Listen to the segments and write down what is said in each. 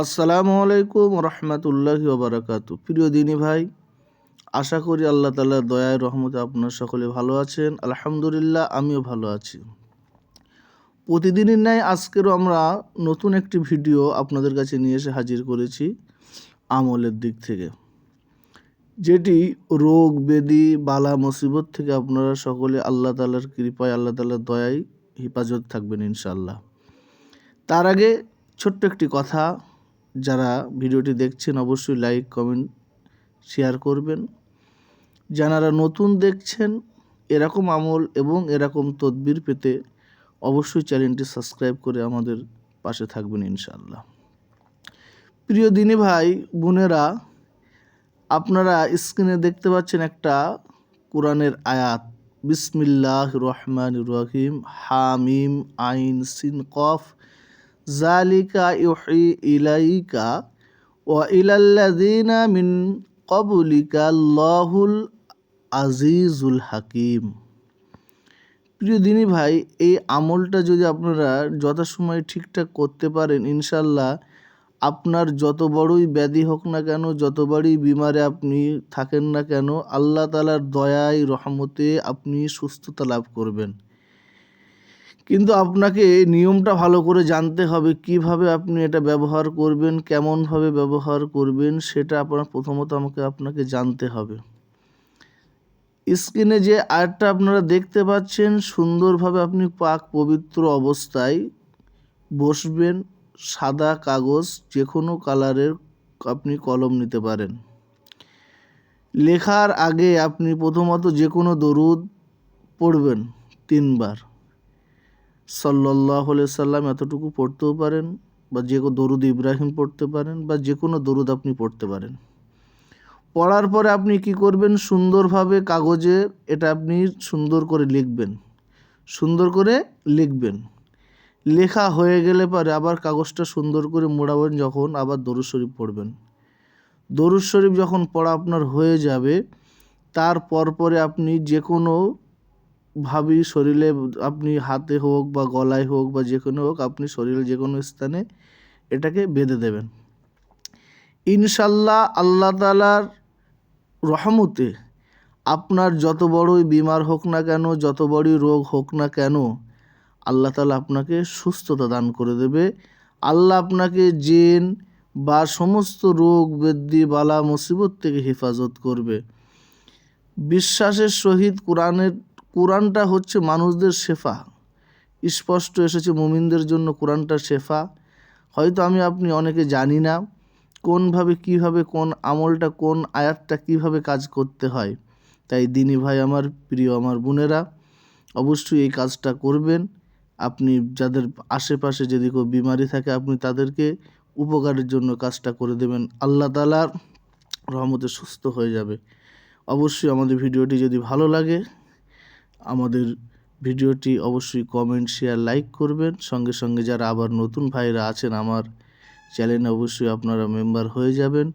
আসসালামু আলাইকুম রহমতুল্লাহি ওবরাকাতু। প্রিয় দিনী ভাই, আশা করি আল্লাহ তালার দয়ায় রহমতে আপনার সকলে ভালো আছেন। আলহামদুলিল্লাহ, আমিও ভালো আছি। প্রতিদিনের ন্যায় আজকেরও আমরা নতুন একটি ভিডিও আপনাদের কাছে নিয়ে এসে হাজির করেছি আমলের দিক থেকে। যেটি রোগ, বেদি, বালা, মুসিবত থেকে আপনারা সকলে আল্লাহ তালার কৃপায়, আল্লাহ তালার দয়ায় হেফাজত থাকবেন ইনশাল্লাহ তার আগে ছোট্ট একটি কথা যারা ভিডিওটি দেখছেন অবশ্যই লাইক, কমেন্ট, শেয়ার করবেন। যারা নতুন দেখছেন, এরকম আমল এবং এরকম তদবির পেতে অবশ্যই চ্যানেলটি সাবস্ক্রাইব করে আমাদের পাশে থাকবেন ইনশাল্লাহ প্রিয় দিনী ভাই, বোনেরা, আপনারা স্ক্রিনে দেখতে পাচ্ছেন একটা কোরআনের আয়াত। বিসমিল্লাহ রহমান রহিম, হামিম, আইন, সিন, কফ। জালিকা ইউহি ইলাইকা ওয়া ইলাল্লাযিনা মিন ক্বাবলিকা আল্লাহুল আজিজুল হাকিম প্রিয় দিনী ভাই, এই আমলটা যদি আপনারা যথাসময়ে ঠিকঠাক করতে পারেন ইনশাল্লাহ আপনার যত বড়ই ব্যাধি হোক না কেন, যত বড়ই বিমারে আপনি থাকেন না কেন, আল্লাহ তালার দয়ায়, রহমতে আপনি সুস্থতা লাভ করবেন। কিন্তু আপনাকে নিয়মটা ভালো করে জানতে হবে, কীভাবে আপনি এটা ব্যবহার করবেন, কেমনভাবে ব্যবহার করবেন, সেটা আপনার প্রথমত আমাকে আপনাকে জানতে হবে। স্ক্রিনে যে আর্টটা আপনারা দেখতে পাচ্ছেন, সুন্দরভাবে আপনি পাক পবিত্র অবস্থায় বসবেন, সাদা কাগজ যে কোনো কালারের আপনি কলম নিতে পারেন। লেখার আগে আপনি প্রথমত যে কোনো দরুদ পড়বেন তিনবার। সাল্লাহ সাল্লাম এতটুকু পড়তেও পারেন বা যে কোনো দরুদ ইব্রাহিম পড়তে পারেন বা যে কোনো দরুদ আপনি পড়তে পারেন। পড়ার পরে আপনি কি করবেন? সুন্দরভাবে কাগজে এটা আপনি সুন্দর করে লিখবেন। সুন্দর করে লিখবেন। লেখা হয়ে গেলে পরে আবার কাগজটা সুন্দর করে মোড়াবেন যখন আবার দরুদ শরীফ পড়বেন। দরুদ শরীফ যখন পড়া আপনার হয়ে যাবে তারপর পরে আপনি যে কোনো ভাবি শরীরে আপনি হাতে হোক বা গলায় হোক বা যে কোনো হোক, আপনি শরীরের যে কোনো স্থানে এটাকে বেঁধে দেবেন। ইনশাল্লাহ আল্লাহ তালার রহমতে আপনার যত বড়ই বিমার হোক না কেন, যত বড়ই রোগ হোক না কেন, আল্লাহ তালা আপনাকে সুস্থতা দান করে দেবে। আল্লাহ আপনাকে জেন বা সমস্ত রোগ বৃদ্ধি বালা, মুসিবত থেকে হেফাজত করবে। বিশ্বাসের সহিত কোরআনের কোরআনটা হচ্ছে মানুষদের শেফা। স্পষ্ট এসেছে মুমিনদের জন্য কোরআনটা শেফা। হয়তো আমি, আপনি অনেকে জানি না কোনভাবে, কীভাবে, কোন আমলটা, কোন আয়াতটা কীভাবে কাজ করতে হয়। তাই দিনী ভাই আমার, প্রিয় আমার বোনেরা, অবশ্যই এই কাজটা করবেন। আপনি যাদের আশেপাশে যদি কেউ বিমারি থাকে, আপনি তাদেরকে উপকারের জন্য কাজটা করে দেবেন। আল্লাহ তালার রহমতে সুস্থ হয়ে যাবে। অবশ্যই আমাদের ভিডিওটি যদি ভালো লাগে আমাদের ভিডিওটি অবশ্যই কমেন্ট শেয়ার লাইক করবেন। সঙ্গে সঙ্গে যারা আবার নতুন ভাইরা আছেন আমার চ্যানেলে অবশ্যই আপনারা মেম্বার হয়ে যাবেন।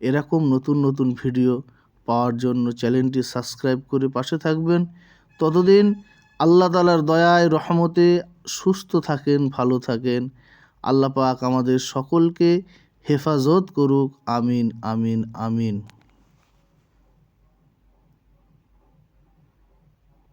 এরকম নতুন নতুন ভিডিও পাওয়ার জন্য চ্যানেলটি সাবস্ক্রাইব করে পাশে থাকবেন। ততদিন আল্লাহ তালার দয়ায়, রহমতে সুস্থ থাকেন, ভালো থাকেন। আল্লাহ পাক আমাদের সকলকে হেফাজত করুক। আমিন আমিন আমিন।